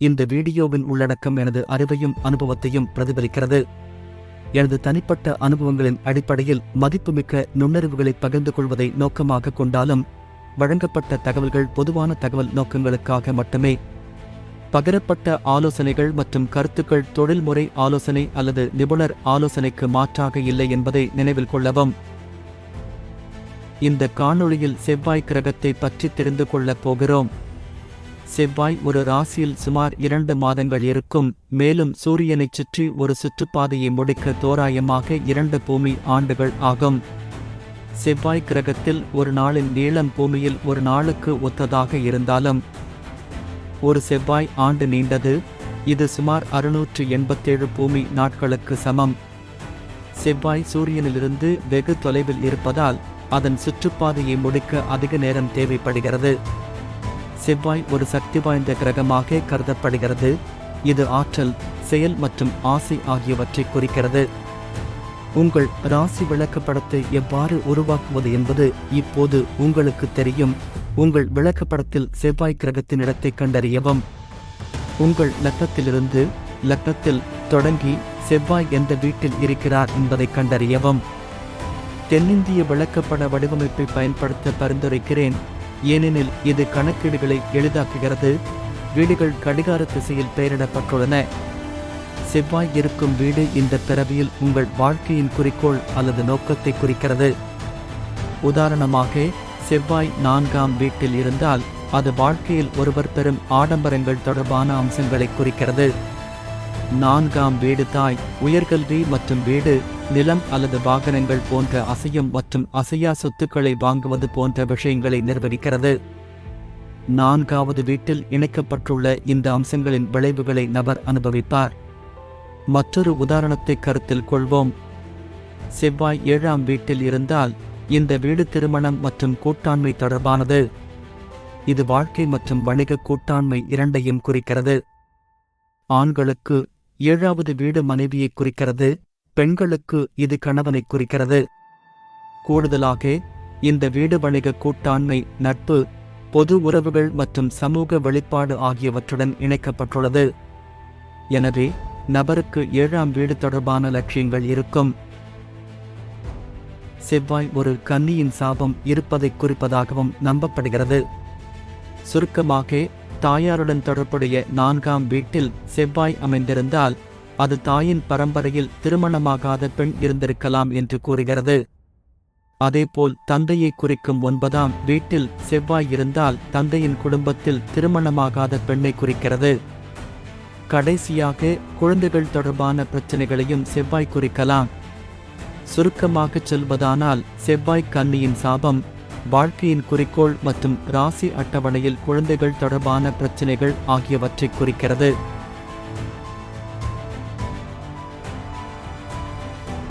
இந்த வீடியோவின் உள்ளடக்கம் எனது அறிவையும் அனுபவத்தையும் பிரதிபலிக்கிறது. எனது தனிப்பட்ட அனுபவங்களின் அடிப்படையில் மதிப்புமிக்க நுண்ணறிவுகளை பகிர்ந்து கொள்வதை நோக்கமாக கொண்டாலும் வழங்கப்பட்ட தகவல்கள் பொதுவான தகவல் நோக்கங்களுக்காக மட்டுமே. பகிரப்பட்ட ஆலோசனைகள் மற்றும் கருத்துக்கள் தொழில்முறை ஆலோசனை அல்லது நிபுணர் ஆலோசனைக்கு மாற்றாக இல்லை என்பதை நினைவில் கொள்ளவும். இந்த காணொளியில் செவ்வாய் கிரகத்தை பற்றி தெரிந்து கொள்ளப் போகிறோம். செவ்வாய் ஒரு ராசியில் சுமார் இரண்டு மாதங்கள் இருக்கும். மேலும் சூரியனைச் சுற்றி ஒரு சுற்றுப்பாதையை முடிக்க தோராயமாக இரண்டு பூமி ஆண்டுகள் ஆகும். செவ்வாய் கிரகத்தில் ஒரு நாளின் நீளம் பூமியில் ஒரு நாளுக்கு ஒத்ததாக இருந்தாலும் ஒரு செவ்வாய் ஆண்டு நீண்டது. இது சுமார் அறுநூற்று எண்பத்தேழு பூமி நாட்களுக்கு சமம். செவ்வாய் சூரியனிலிருந்து வெகு தொலைவில் இருப்பதால் அதன் சுற்றுப்பாதையை முடிக்க அதிக நேரம் தேவைப்படுகிறது. செவ்வாய் ஒரு சக்தி வாய்ந்த கிரகமாக கருதப்படுகிறது. இது ஆற்றல் செயல் மற்றும் ஆசை ஆகியவற்றை குறிக்கிறது. உங்கள் ராசி விளக்கப்படத்தை எவ்வாறு உருவாக்குவது என்பது இப்போது உங்களுக்கு தெரியும். உங்கள் விளக்கப்படத்தில் செவ்வாய் கிரகத்தின் இடத்தை கண்டறியவும். உங்கள் லக்னத்திலிருந்து லக்னத்தில் தொடங்கி செவ்வாய் எந்த வீட்டில் இருக்கிறார் என்பதை கண்டறியவும். தென்னிந்திய விளக்கப்பட வடிவமைப்பை பயன்படுத்த பரிந்துரைக்கிறேன். ஏனெனில் இது கணக்கீடுகளை எளிதாக்குகிறது. வீடுகள் கடிகார திசையில் பெயரிடப்பட்டுள்ளன. செவ்வாய் இருக்கும் வீடு இந்த பிறவியில் உங்கள் வாழ்க்கையின் குறிக்கோள் அல்லது நோக்கத்தை குறிக்கிறது. உதாரணமாக செவ்வாய் நான்காம் வீட்டில் இருந்தால் அது வாழ்க்கையில் ஒருவர் பெறும் ஆடம்பரங்கள் தொடர்பான அம்சங்களை குறிக்கிறது. நான்காம் வீடு தாய் உயர்கல்வி மற்றும் வீடு நிலம் அல்லது வாகனங்கள் போன்ற அசையும் மற்றும் அசையா சொத்துக்களை வாங்குவது போன்ற விஷயங்களை நிர்வகிக்கிறது. நான்காவது வீட்டில் இணைக்கப்பட்டுள்ள இந்த அம்சங்களின் விளைவுகளை நபர் அனுபவிப்பார். மற்றொரு உதாரணத்தை கருத்தில் கொள்வோம். செவ்வாய் ஏழாம் வீட்டில் இருந்தால் இந்த வீடு திருமணம் மற்றும் கூட்டாண்மை தொடர்பானது. இது வாழ்க்கை மற்றும் வணிக கூட்டாண்மை இரண்டையும் குறிக்கிறது. ஆண்களுக்கு ஏழாவது வீடு மனைவியை குறிக்கிறது. பெண்களுக்கு இது கணவனை குறிக்கிறது. கூடுதலாக இந்த வீடு வணிக கூட்டாண்மை நட்பு பொது உறவுகள் மற்றும் சமூக வெளிப்பாடு ஆகியவற்றுடன் இணைக்கப்பட்டுள்ளது. எனவே நபருக்கு ஏழாம் வீடு தொடர்பான லட்சியங்கள் இருக்கும். செவ்வாய் ஒரு கன்னியின் சாபம் இருப்பதை குறிப்பதாகவும் நம்பப்படுகிறது. சுருக்கமாக தாயாருடன் தொடர்புடைய நான்காம் வீட்டில் செவ்வாய் அமைந்திருந்தால் அது தாயின் பரம்பரையில் திருமணமாகாத பெண் இருந்திருக்கலாம் என்று கூறுகிறது. அதேபோல் தந்தையை குறிக்கும் ஒன்பதாம் வீட்டில் செவ்வாய் இருந்தால் தந்தையின் குடும்பத்தில் திருமணமாகாத பெண்ணை குறிக்கிறது. கடைசியாக குழந்தைகள் தொடர்பான பிரச்சனைகளையும் செவ்வாய் குறிக்கலாம். சுருக்கமாகச் சொல்வதானால் செவ்வாய் கன்னியின் சாபம் வாழ்க்கையின் குறிக்கோள் மற்றும் ராசி அட்டவணையில் குழந்தைகள் தொடர்பான பிரச்சனைகள் ஆகியவற்றை குறிக்கிறது.